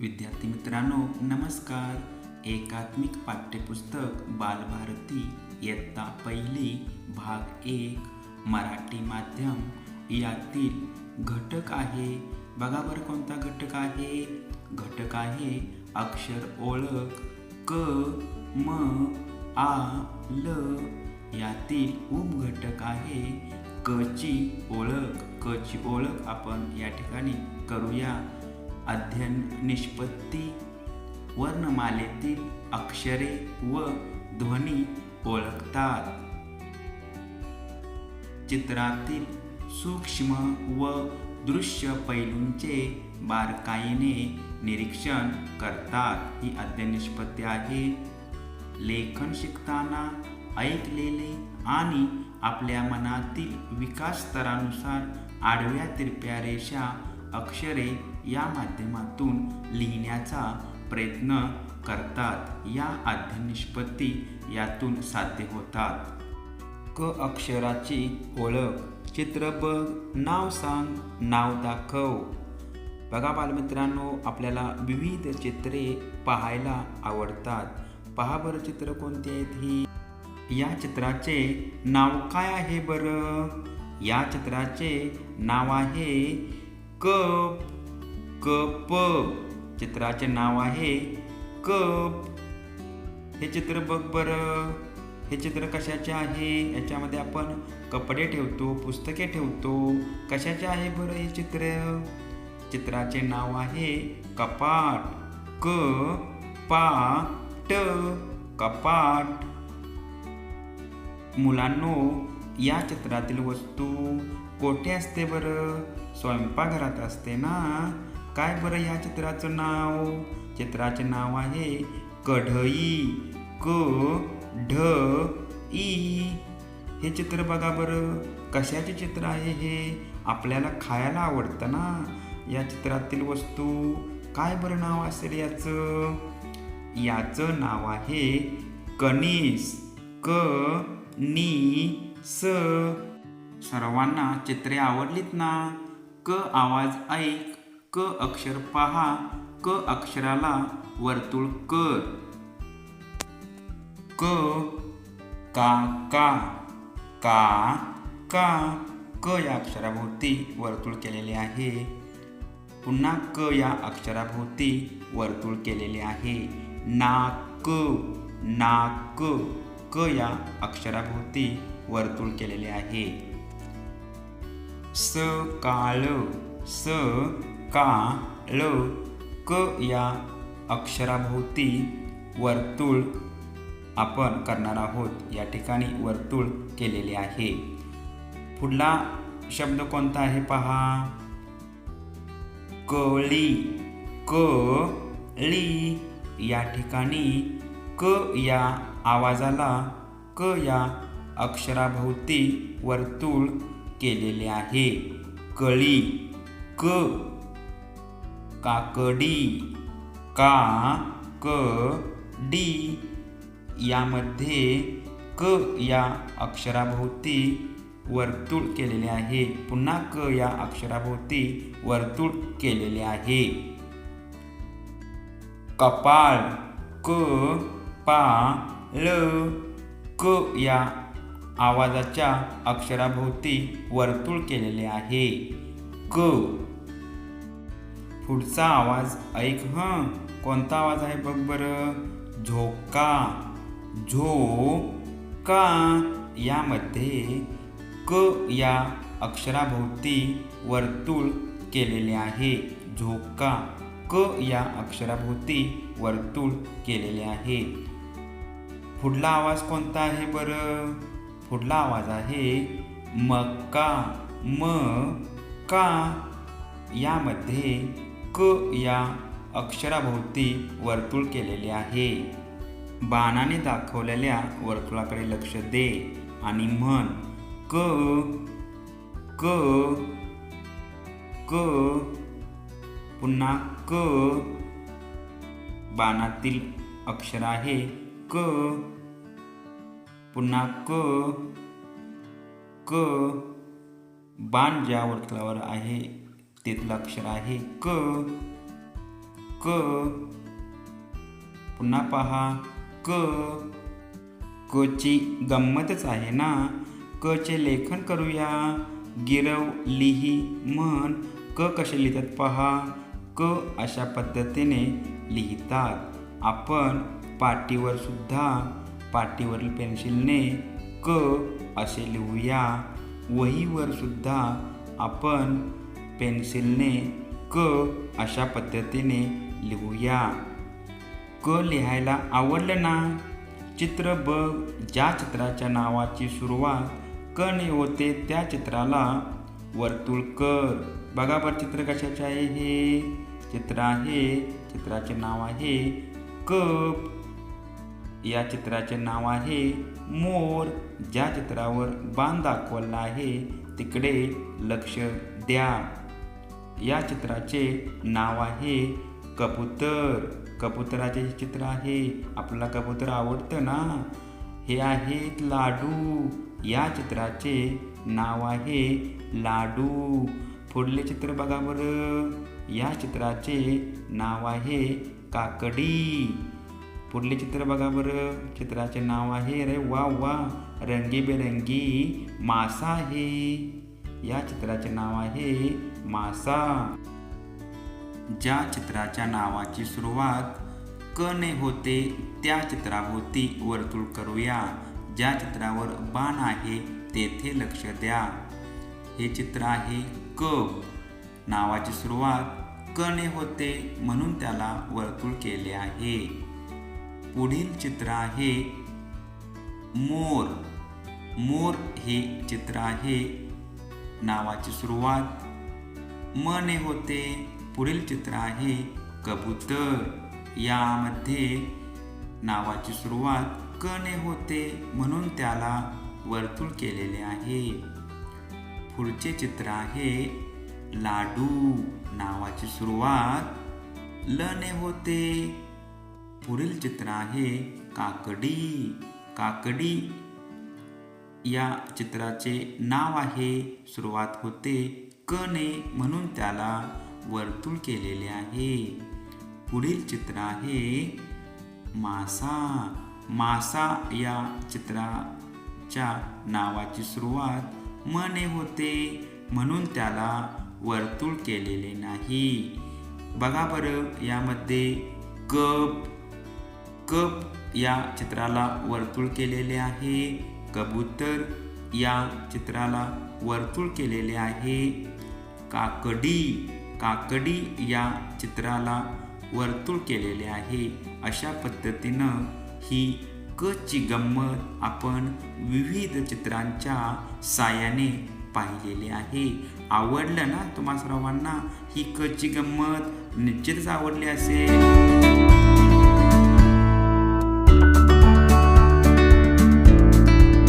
विद्यार्थी मित्रांनो नमस्कार. एकात्मिक पाठ्यपुस्तक बालभारती इयत्ता पहिली भाग एक मराठी माध्यम. यातील घटक आहे. बघा बरं कोणता घटक आहे. घटक आहे अक्षर ओळख क म आ ल. यातील उपघटक आहे. क ची ओळख क ची ओळख आपण या ठिकाणी करूया. अध्ययन निष्पत्ती वर्णमालेतील अक्षरे व ध्वनी ओळखतात. चित्रातील सूक्ष्म व दृश्य पैलूंचे बारकाईने निरीक्षण करतात. ही अध्ययन निष्पत्ती आहे. लेखन शिकताना ऐकलेले आणि आपल्या मनातील विकास स्तरानुसार आडव्या तिरप्या रेषा अक्षरे या माध्यमातून लिहिण्याचा प्रयत्न करतात. या अध्ययनिष्पत्ती यातून साध्य होतात. क अक्षराची ओळख. चित्र बघ नाव सांग. नाव दाखव. बघा बालमित्रांनो आपल्याला विविध चित्रे पाहायला आवडतात. पहा बरं चित्र कोणती आहेत ही? या चित्राचे नाव काय आहे बरं? या चित्राचे नाव आहे कप कप. चित्राचे नाव आहे कप. हे चित्र बघ बरं. हे चित्र कशाचे आहे? याच्यामध्ये आपण कपडे ठेवतो पुस्तके ठेवतो. कशाचे आहे बरं हे चित्र? चित्राचे नाव आहे कपाट. क पा ट कपाट. मुलांनो या चित्रातील वस्तू कोठे असते बरं? स्वयंपाकघरात असते ना? काय बरं या चित्राचं नाव? चित्राचे नाव आहे कढई क ढ ई. हे चित्र बघा बरं. कशाचे चित्र आहे हे? आपल्याला खायला आवडतं ना? या चित्रातील वस्तू काय बरं नाव असेल याचं? याचं नाव आहे कनिस क नी स सर्वांना चित्रे आवडलीत ना? क आवाज ऐक. क अक्षर पहा क अक्षराला वर्तुळ कर. क का का का का क या अक्षराभोवती वर्तुळ केलेले आहे. पुन्हा क या अक्षराभोवती वर्तुळ केलेले आहे. नाक नाक क या अक्षराभोवती वर्तुळ केलेले आहे. स काळ स का ळ क या अक्षराभोवती वर्तुळ आपण करणार आहोत? या ठिकाणी वर्तुळ केलेले आहे. पुढला शब्द कोणता आहे पहा? कळी क ली या ठिकाणी क या आवाजाला क या अक्षराभोवती वर्तुळ केलेले आहे. कळी क. काकडी का क डी यामध्ये क या अक्षराभोवती वर्तुळ केलेले आहे. पुन्हा क या अक्षराभोवती वर्तुळ केलेले आहे. कपाळ क पा ल क या आवाजाच्या अक्षराभोवती वर्तुळ केलेले आहे. क पुढचा आवाज ऐक ह. कोणता आवाज आहे बघ बरं? झोका. झो का यामध्ये क या अक्षराभोवती वर्तुळ केलेले आहे. झोका. क या अक्षराभोवती वर्तुळ केलेले आहे. पुढला आवाज कोणता आहे बरं? पुढला आवाज आहे मका म का यामध्ये क या अक्षराभोवती वर्तुळ केलेले आहे. बाणाने दाखवलेल्या वर्तुळाकडे लक्ष दे आणि म्हण क क क पुन्हा क. बाणातील अक्षर आहे क पुन्हा क क. बाण ज्या वर्तुळावर आहे तिथलं अक्षर आहे. क क पुन्हा पहा. क क ची गंमतच आहे ना? क चे लेखन करूया. गिरव लिही म्हण. क कसे लिहितात पहा. क अशा पद्धतीने लिहितात. आपण पाटीवर सुद्धा पाटीवरील पेन्सिलने क असे लिहूया. वहीवर सुद्धा आपण पेन्सिलने क अशा पद्धतीने लिहूया. क लिहायला आवडलं ना? चित्र बघ. ज्या चित्राच्या नावाची सुरुवात क ने होते त्या चित्राला वर्तुळ कर. बघा बरं चित्र कशाचे आहे हे? चित्र आहे चित्राचे नाव आहे कप. या चित्राचे नाव आहे मोर. ज्या चित्रावर बाण दाखवला आहे तिकडे लक्ष द्या. या चित्राचे नाव आहे कबूतर. कबुतराचे चित्र आहे. आपला कबूतर आवडतं ना? हे आहेत लाडू. या चित्राचे नाव आहे लाडू. पुढले चित्र बघा बरं. या चित्राचे नाव आहे काकडी. पुढले चित्र बघा बरं. चित्राचे नाव आहे रे वा वा. रंगीबेरंगी मासा आहे. या चित्राचे नाव आहे मासा. ज्या चित्राच्या नावाची सुरुवात क ने होते त्या चित्राभोवती वर्तुळ करूया. ज्या चित्रावर बाण आहे तेथे लक्ष द्या. हे चित्र आहे क. नावाची सुरुवात क ने होते म्हणून त्याला वर्तुळ केले आहे. पुढील चित्र आहे मोर. मोर हे चित्र आहे. नावाची सुरुवात म ने होते. पुढील चित्र आहे कबूतर. यामध्ये नावाची सुरुवात क ने होते म्हणून त्याला वर्तुळ केलेले आहे. पुढचे चित्र आहे लाडू नावाची सुरुवात लने होते. पुढील चित्र आहे काकडी. काकडी या चित्राचे नाव आहे सुरुवात होते कणे म्हणून त्याला वर्तुळ केलेले आहे. पुढील चित्र आहे मासा. मासा या चित्राच्या नावाची सुरुवात मने होते म्हणून त्याला वर्तुळ केलेले नाही. बघा बरं यामध्ये कप कप या चित्राला वर्तुळ केलेले आहे. कबूतर या चित्राला वर्तुळ केलेले आहे. काकडी काकडी या चित्राला वर्तुळ केलेले आहे. अशा पद्धतीनं ही क ची गंमत आपण विविध चित्रांच्या साह्याने पाहिलेली आहे. आवडलं ना तुम्हा सर्वांना ही क ची गंमत? निश्चितच आवडली असेल.